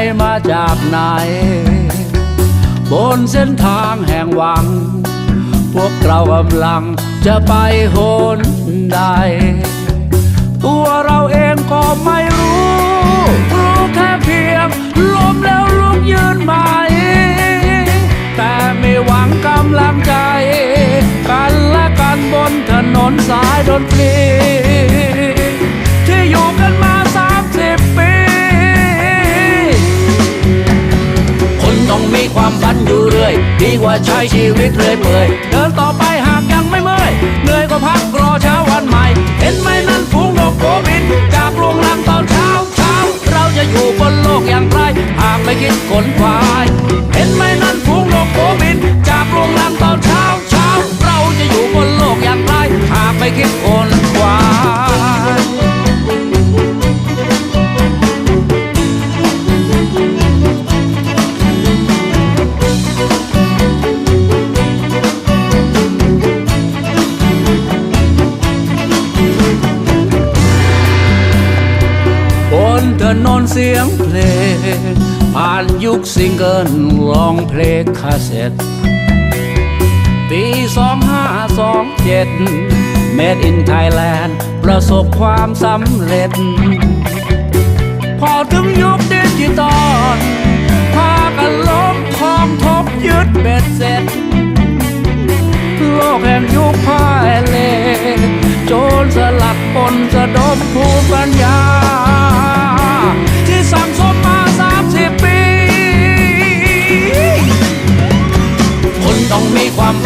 รมาจากไหน บนเส้นทางแห่งหวัง พวกเรากำลังจะไปหนใด ตัวเราเองก็ไม่รู้ รู้แค่เพียงล้มแล้วลุกยืนใหม่แต่ไม่หวังกำลังใจ กันและกันบนถนนสายดนตรี ใช้ชีวิตเรื่อยเปื่อยเดินต่อไปหากยังไม่เมื่อยเหนื่อยก็พักรอเช้าวันใหม่ เห็นไหมนั่นฝูงนกโคบิน จากโรงแรมตอนเช้าเช้าเราจะอยู่บนโลกอย่างไร หากไม่คิดขนควาย เห็นไหม สียงเพลง ผ่านยุคซิงเกิลร้องเพลงคาสเซ็ตปี 2527 Made in Thailand ประสบความสำเร็จ พอถึงยุคดิจิตอลพากันล้มคลองทบยึดเบ็ดเสร็จ โลกแห่งยุคพ่ายเลโจรสลัดปนสะดมภูมิปัญญา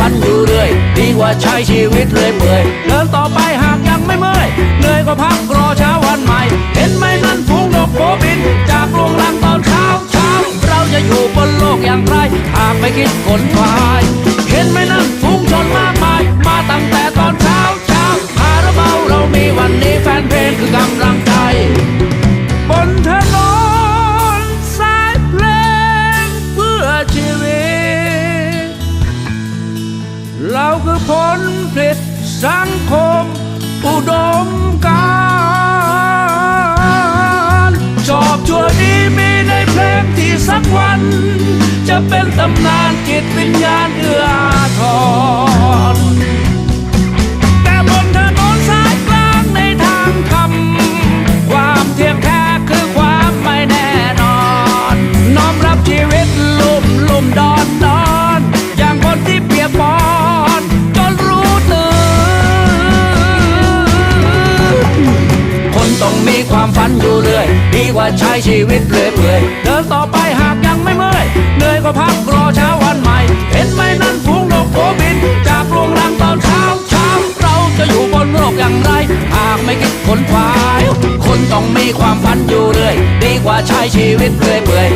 ฝันอยู่เรื่อย ดีกว่าใช้ชีวิตเลยเปื่อย เดินต่อไปหากยังไม่เมื่อย เหนื่อยก็พักรอเช้าวันใหม่ เห็นไหมนั่นฝูงนกโกบิน จากโรงแรมตอนเช้าเช้า เราจะอยู่บนโลกอย่างไร หากไม่คิดขนควาย คือผลผลิตสังคม อุดมการณ์ชอบชั่วดีมีในเพลงที่สักวัน จะเป็นตำนานกิตวิญญาณเอื้ออาทร ความฝันอยู่เรื่อยดีกว่าใช้ชีวิตเรื่อยเปื่อยเดินต่อไปหากยังไม่เมื่อยเหนื่อยก็พักรอเช้าวันใหม่ เห็นไหมนั่นฝูงนกโคบิน จากรวงรังตอนเช้าเช้าเราจะอยู่บนโลกอย่างไร หากไม่คิดขนควายคนต้องมีความฝันอยู่เรื่อยดีกว่าใช้ชีวิตเรื่อยเปื่อย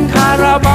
งคาราบ